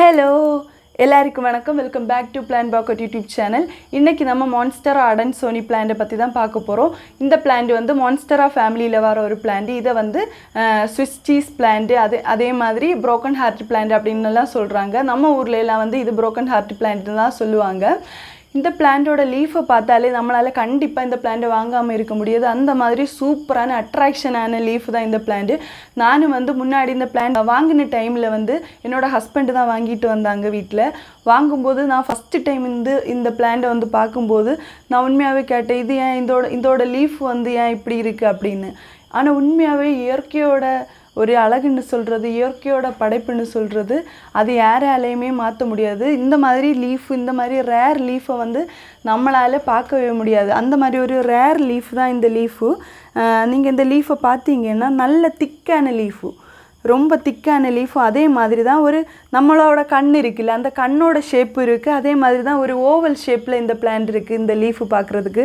Hello எல்லாருக்கும் வணக்கம். Welcome back to plan pocket YouTube channel இன்றைக்கி நம்ம மான்ஸ்டரா அடன் சோனி பிளான்ட்டை பற்றி தான் பார்க்க போகிறோம் இந்த பிளான்ட் வந்து மான்ஸ்டரா ஃபேமிலியில் வர ஒரு பிளான்ட் இதை வந்து ஸ்விஸ் சீஸ் பிளான்ட் அதே அதே மாதிரி ப்ரோக்கன் ஹார்ட் பிளான்ட் அப்படின்னுலாம் சொல்கிறாங்க நம்ம ஊர்லலாம் வந்து இது ப்ரோக்கன் ஹார்ட் பிளான்ட்னு தான் சொல்லுவாங்க. இந்த பிளான்ட்டோட லீஃபை பார்த்தாலே நம்மளால் கண்டிப்பாக இந்த பிளான்ட்டை வாங்காமல் இருக்க முடியாது. அந்த மாதிரி சூப்பரான அட்ராக்ஷனான லீஃப் தான் இந்த பிளான்ட்டு நானும் வந்து முன்னாடி இந்த பிளான்ட் வாங்கின டைமில் வந்து என்னோட ஹஸ்பண்டு தான் வாங்கிட்டு வந்தாங்க வீட்டில் வாங்கும்போது நான் ஃபஸ்ட்டு டைம் இந்த இந்த பிளான்ட்டை வந்து பார்க்கும்போது நான் உண்மையாகவே கேட்டேன் இது ஏன் இதோட இதோட லீஃப் வந்து ஏன் இப்படி இருக்குது அப்படின்னு. ஆனால் உண்மையாகவே இயற்கையோட ஒரு அழகுன்னு சொல்கிறது இயற்கையோட படைப்புன்னு சொல்கிறது அது யாராலையுமே மாற்ற முடியாது. இந்த மாதிரி லீஃப் இந்த மாதிரி ரேர் லீஃபை வந்து நம்மளால் பார்க்கவே முடியாது. அந்த மாதிரி ஒரு ரேர் லீஃப் தான் இந்த லீஃபு நீங்கள் இந்த லீஃபை பார்த்தீங்கன்னா நல்ல திக்கான லீஃபு ரொம்ப திக்கான லீஃபும் அதே மாதிரி தான் ஒரு நம்மளோட கண் இருக்குல்ல அந்த கண்ணோட ஷேப் இருக்குது அதே மாதிரி தான் ஒரு ஓவல் ஷேப்பில் இந்த பிளான்ட் இருக்குது இந்த லீஃபு பார்க்குறதுக்கு.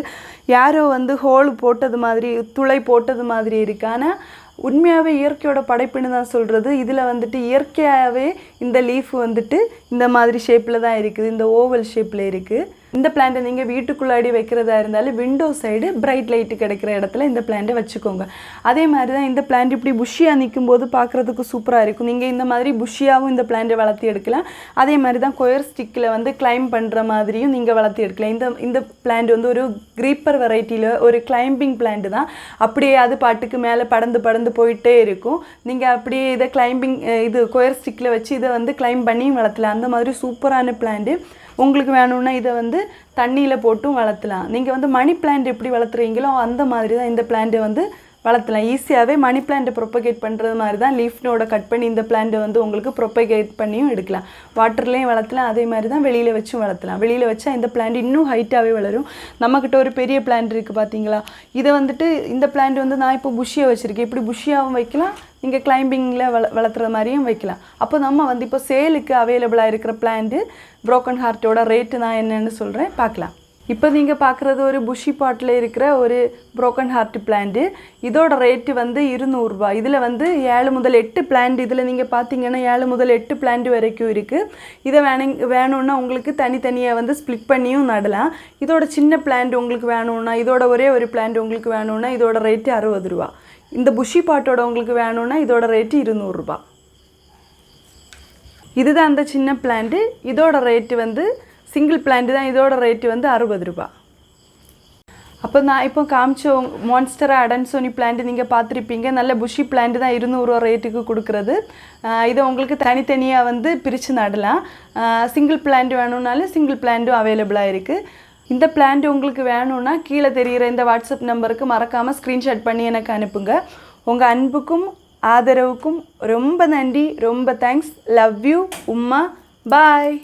யாரோ வந்து ஹோல் போட்டது மாதிரி துளை போட்டது மாதிரி இருக்குது ஆனால் உண்மையாகவே இயற்கையோட படைப்புன்னு தான் சொல்கிறது இதில் வந்துட்டு இயற்கையாகவே இந்த லீஃப் வந்துட்டு இந்த மாதிரி ஷேப்பில் தான் இருக்குது. இந்த ஓவல் ஷேப்பில் இருக்குது இந்த பிளான்ட்டை நீங்கள் வீட்டுக்குள்ளாடி வைக்கிறதா இருந்தாலும் விண்டோ சைடு பிரைட் லைட்டு கிடைக்கிற இடத்துல இந்த பிளான்ட்டை வச்சுக்கோங்க. அதே மாதிரி தான் இந்த பிளான்ட் இப்படி புஷியாக நிற்கும் போது பார்க்குறதுக்கு சூப்பராக இருக்கும். நீங்கள் இந்த மாதிரி புஷியாகவும் இந்த பிளான்ட்டை வளர்த்தி எடுக்கலாம். அதே மாதிரி தான் கொயர் ஸ்டிக்கில் வந்து கிளைம் பண்ணுற மாதிரியும் நீங்கள் வளர்த்தி எடுக்கலாம். இந்த இந்த பிளான்ட் வந்து ஒரு க்ரீப்பர் வெரைட்டியில் ஒரு கிளைம்பிங் பிளான்ட் தான். அப்படியே அது பாட்டுக்கு மேலே படந்து படந்து போயிட்டே இருக்கும். நீங்கள் அப்படியே இதை கிளைம்பிங் இது கொயர் ஸ்டிக்கில் வச்சு இதை வந்து கிளைம் பண்ணியும் வளர்த்தலாம். அந்த மாதிரி சூப்பரான பிளான்ட்டு உங்களுக்கு வேணும்னா இதை வந்து தண்ணியில் போட்டும் வளர்த்தலாம். நீங்கள் வந்து மணி பிளான்ட் எப்படி வளர்த்துறீங்களோ அந்த மாதிரி தான் இந்த பிளான்ட்டை வந்து வளர்த்தலாம். ஈஸியாகவே மணி பிளான்ட்டை ப்ரொப்பகேட் பண்ணுறது மாதிரி தான் லீஃப் நோட கட் பண்ணி இந்த பிளான்ட்டை வந்து உங்களுக்கு ப்ரொப்பகேட் பண்ணியும் எடுக்கலாம். வாட்டர்லேயும் வளர்த்தலாம் அதே மாதிரி தான் வெளியில் வச்சும் வளர்த்தலாம். வெளியில் வச்சா இந்த பிளான்ட் இன்னும் ஹைட்டாகவே வளரும். நம்மக்கிட்ட ஒரு பெரிய பிளான்ட் இருக்குது பார்த்தீங்களா இதை வந்துட்டு இந்த பிளான்ட் வந்து நான் இப்போ புஷியாக வச்சுருக்கேன். இப்படி புஷியாகவும் வைக்கலாம். நீங்கள் கிளைம்பிங்கில் வள வளர்த்துற மாதிரியும் வைக்கலாம். அப்போ நம்ம வந்து இப்போ சேலுக்கு அவைலபிளாக இருக்கிற பிளான்ட்டு ப்ரோக்கன் ஹார்ட்டோட ரேட்டு நான் என்னென்னு சொல்கிறேன் பார்க்கலாம். இப்போ நீங்கள் பார்க்குறது ஒரு புஷி பாட்டில் இருக்கிற ஒரு ப்ரோக்கன் ஹார்ட் பிளான்ட்டு இதோட ரேட்டு வந்து இருநூறுபா. இதில் வந்து ஏழு முதல் எட்டு பிளான்ட் இதில் நீங்கள் பார்த்தீங்கன்னா ஏழு முதல் எட்டு பிளான்ட் வரைக்கும் இருக்குது இதை வேணுங் வேணும்னா உங்களுக்கு தனித்தனியாக வந்து ஸ்ப்ளிட் பண்ணியும் நடலாம். இதோட சின்ன பிளான்ட் உங்களுக்கு வேணும்னா இதோட ஒரே ஒரு பிளான்ட் உங்களுக்கு வேணும்னா இதோட ரேட்டு அறுபது ரூபா. இந்த புஷி பாட்டோட உங்களுக்கு வேணும்னா இதோட ரேட்டு இருநூறுபா. இதுதான் அந்த சின்ன பிளான்ட்டு இதோட ரேட்டு வந்து சிங்கிள் பிளான்ட் தான் இதோட ரேட்டு வந்து அறுபது ரூபா. அப்போ நான் இப்போ காமிச்ச மான்ஸ்டரா அடன்சோனி பிளான்ட் நீங்கள் பார்த்துருப்பீங்க. நல்ல புஷி பிளான்ட் தான் இருநூறுவா ரேட்டுக்கு கொடுக்குறது. இதை உங்களுக்கு தனித்தனியாக வந்து பிரித்து நடலாம். சிங்கிள் பிளான்ட் வேணும்னாலும் சிங்கிள் பிளான்ட்டும் அவைலபிளாக இருக்குது இந்த பிளான்ட் உங்களுக்கு வேணும்னா கீழே தெரிகிற இந்த வாட்ஸ்அப் நம்பருக்கு மறக்காமல் ஸ்க்ரீன்ஷாட் பண்ணி எனக்கு அனுப்புங்க. உங்கள் அன்புக்கும் ஆதரவுக்கும் ரொம்ப நன்றி. ரொம்ப தேங்க்ஸ் லவ் யூ உம்மா. பாய்